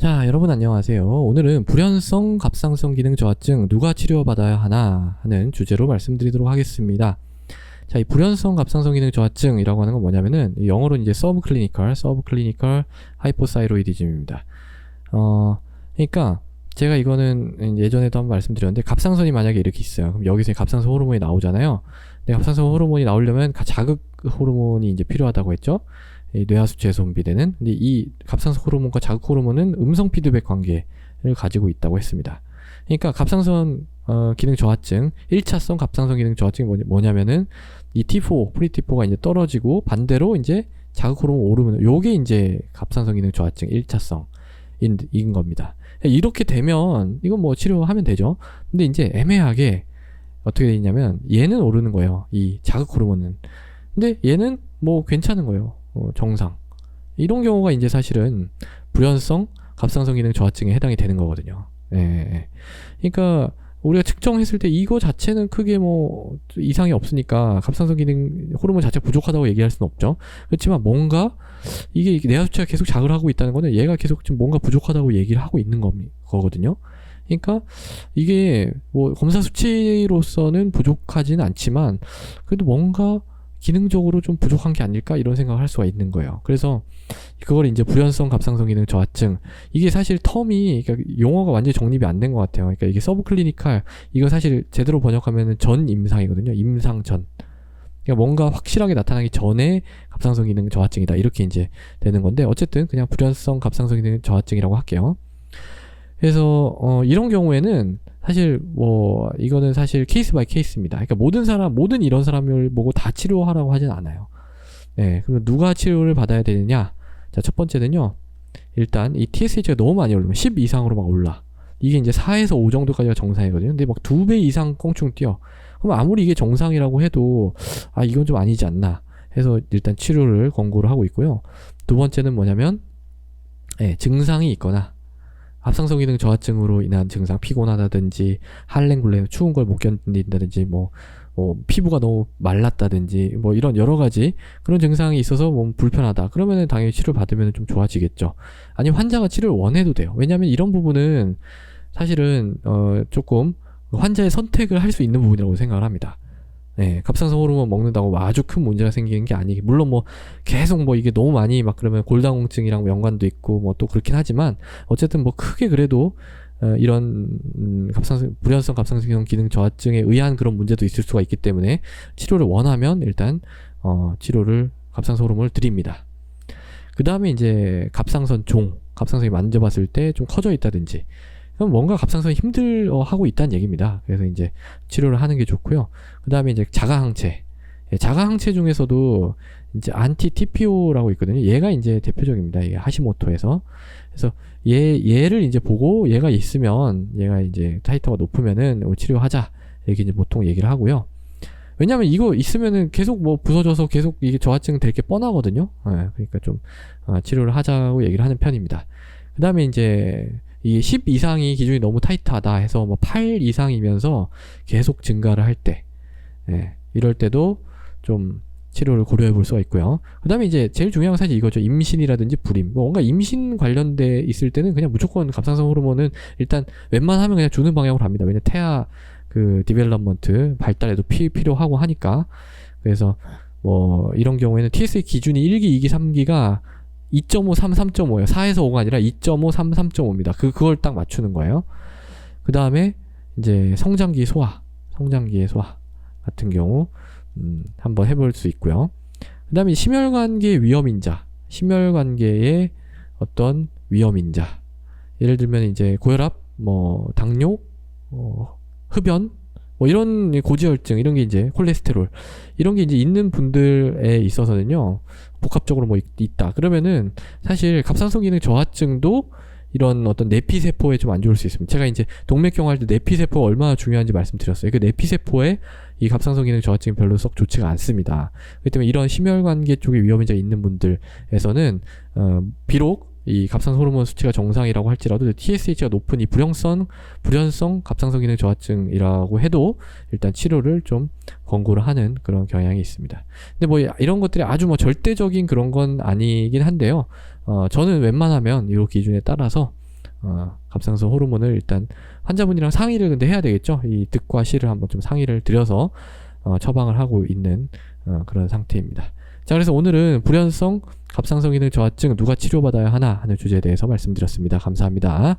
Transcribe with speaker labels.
Speaker 1: 자, 여러분 안녕하세요. 오늘은 불연성 갑상선 기능 저하증 누가 치료받아야 하나 하는 주제로 말씀드리도록 하겠습니다. 자, 이 불연성 갑상선 기능 저하증이라고 하는 건 뭐냐면은 이 영어로 이제 서브 클리니컬, 서브 클리니컬 하이포사이로이디즘입니다. 어, 그러니까 제가 이거는 예전에도 한번 말씀드렸는데 갑상선이 만약에 이렇게 있어요. 그럼 여기서 갑상선 호르몬이 나오잖아요. 근데 갑상선 호르몬이 나오려면 자극 호르몬이 이제 필요하다고 했죠. 이 뇌하수체에서 분비되는 근데 이 갑상선 호르몬과 자극 호르몬은 음성 피드백 관계를 가지고 있다고 했습니다. 그러니까 갑상선 어, 기능 저하증, 1차성 갑상선 기능 저하증이 뭐냐, 면은이 T4, 프리T4가 이제 떨어지고 반대로 이제 자극 호르몬 오르면 요게 이제 갑상선 기능 저하증 1차성인 인 겁니다. 이렇게 되면 이건 뭐 치료하면 되죠. 근데 이제 애매하게 어떻게 돼 있냐면 얘는 오르는 거예요. 이 자극 호르몬은. 근데 얘는 뭐 괜찮은 거예요. 어, 정상. 이런 경우가 이제 사실은 불연성 갑상선 기능 저하증에 해당이 되는 거거든요. 예. 예. 그러니까 우리가 측정했을 때 이거 자체는 크게 뭐 이상이 없으니까 갑상선 기능 호르몬 자체가 부족하다고 얘기할 수는 없죠. 그렇지만 뭔가 이게 내하수체가 계속 자극을 하고 있다는 거는 얘가 계속 좀 뭔가 부족하다고 얘기를 하고 있는 거거든요. 그러니까 이게 뭐 검사 수치로서는 부족하지는 않지만 그래도 뭔가 기능적으로 좀 부족한 게 아닐까 이런 생각을 할 수가 있는 거예요. 그래서 그걸 이제 불연성 갑상선 기능 저하증 이게 사실 텀이 그러니까 용어가 완전히 정립이 안 된 것 같아요. 그러니까 이게 서브클리니칼 이거 사실 제대로 번역하면은 전 임상이거든요. 임상 전. 그러니까 뭔가 확실하게 나타나기 전에 갑상선 기능 저하증이다 이렇게 이제 되는 건데 어쨌든 그냥 불연성 갑상선 기능 저하증이라고 할게요. 그래서 어 이런 경우에는 사실 뭐 이거는 사실 케이스 바이 케이스입니다. 그러니까 모든 사람 모든 이런 사람을 보고 다 치료하라고 하진 않아요. 네, 그러면 누가 치료를 받아야 되느냐? 자, 첫 번째는요. 일단 이 TSH가 너무 많이 오르면 10 이상으로 막 올라. 이게 이제 4에서 5 정도까지가 정상이거든요. 근데 막 두 배 이상 껑충 뛰어. 그럼 아무리 이게 정상이라고 해도 아 이건 좀 아니지 않나 해서 일단 치료를 권고를 하고 있고요. 두 번째는 뭐냐면 네, 증상이 있거나 합상성 기능 저하증으로 인한 증상 피곤하다든지 할랭굴레 추운 걸 못 견딘다든지 뭐, 뭐 피부가 너무 말랐다든지 뭐 이런 여러 가지 그런 증상이 있어서 몸 불편하다. 그러면은 당연히 치료 받으면 좀 좋아지겠죠. 아니면 환자가 치료를 원해도 돼요. 왜냐하면 이런 부분은 사실은 어 조금 환자의 선택을 할 수 있는 부분이라고 생각을 합니다 네, 갑상선 호르몬 먹는다고 아주 큰 문제가 생기는 게 아니기 물론 뭐 계속 뭐 이게 너무 많이 막 그러면 골다공증이랑 연관도 있고 뭐 또 그렇긴 하지만 어쨌든 뭐 크게 그래도 어, 이런 음, 갑상선 불연성 갑상선 기능 저하증에 의한 그런 문제도 있을 수가 있기 때문에 치료를 원하면 일단 어, 치료를 갑상선 호르몬을 드립니다. 그 다음에 이제 갑상선 종, 갑상선이 만져봤을 때 좀 커져 있다든지 그럼 뭔가 갑상선이 힘들어 하고 있다는 얘기입니다. 그래서 이제 치료를 하는 게 좋고요. 그 다음에 이제 자가항체. 예, 자가항체 중에서도 이제 안티 TPO라고 있거든요. 얘가 이제 대표적입니다. 이게 하시모토에서. 그래서 얘, 얘를 이제 보고 얘가 있으면 얘가 이제 타이터가 높으면은 치료하자. 이렇게 이제 보통 얘기를 하고요. 왜냐면 이거 있으면은 계속 뭐 부서져서 계속 이게 저하증 될 게 뻔하거든요. 예, 그러니까 좀 어, 치료를 하자고 얘기를 하는 편입니다. 그 다음에 이제 이10 이상이 기준이 너무 타이트하다 해서 뭐 8 이상이면서 계속 증가를 할 때, 예, 이럴 때도 좀 치료를 고려해 볼 수가 있고요. 그 다음에 이제 제일 중요한 건 사실 이거죠. 임신이라든지 불임. 뭐 뭔가 임신 관련돼 있을 때는 그냥 무조건 갑상선 호르몬은 일단 웬만하면 그냥 주는 방향으로 합니다. 왜냐 태아 그 디벨롭먼트 발달에도 피, 필요하고 하니까. 그래서 뭐 이런 경우에는 TSA 기준이 1기, 2기, 3기가 2.5, 3, 3.5예요. 4에서 5가 아니라 2.5, 3, 3.5입니다. 그 그걸 딱 맞추는 거예요. 그 다음에 이제 성장기 소화, 성장기의 소화 같은 경우 음, 한번 해볼 수 있고요. 그 다음에 심혈관계 위험인자, 심혈관계의 어떤 위험인자. 예를 들면 이제 고혈압, 뭐 당뇨, 어, 흡연, 뭐 이런 고지혈증 이런 게 이제 콜레스테롤 이런 게 이제 있는 분들에 있어서는요 복합적으로 뭐 있, 다 그러면은 사실 갑상선 기능 저하증도 이런 어떤 내피 세포에 좀 안 좋을 수 있습니다. 제가 이제 동맥경 할 때 내피 세포가 얼마나 중요한지 말씀드렸어요. 그 내피 세포에 이 갑상선 기능 저하증이 별로 썩 좋지가 않습니다. 그렇기 때문에 이런 심혈관계 쪽에 위험인자 있는 분들에서는 어, 비록 이 갑상선 호르몬 수치가 정상이라고 할지라도 TSH가 높은 이 불형성 불연성 갑상선 기능 저하증이라고 해도 일단 치료를 좀 권고를 하는 그런 경향이 있습니다. 근데 뭐 이런 것들이 아주 뭐 절대적인 그런 건 아니긴 한데요. 어, 저는 웬만하면 이 기준에 따라서 어, 갑상선 호르몬을 일단 환자분이랑 상의를 근데 해야 되겠죠. 이 득과 실을 한번 좀 상의를 드려서 어, 처방을 하고 있는 어, 그런 상태입니다. 자, 그래서 오늘은 불연성 갑상선 기능 저하증 누가 치료받아야 하나 하는 주제에 대해서 말씀드렸습니다. 감사합니다.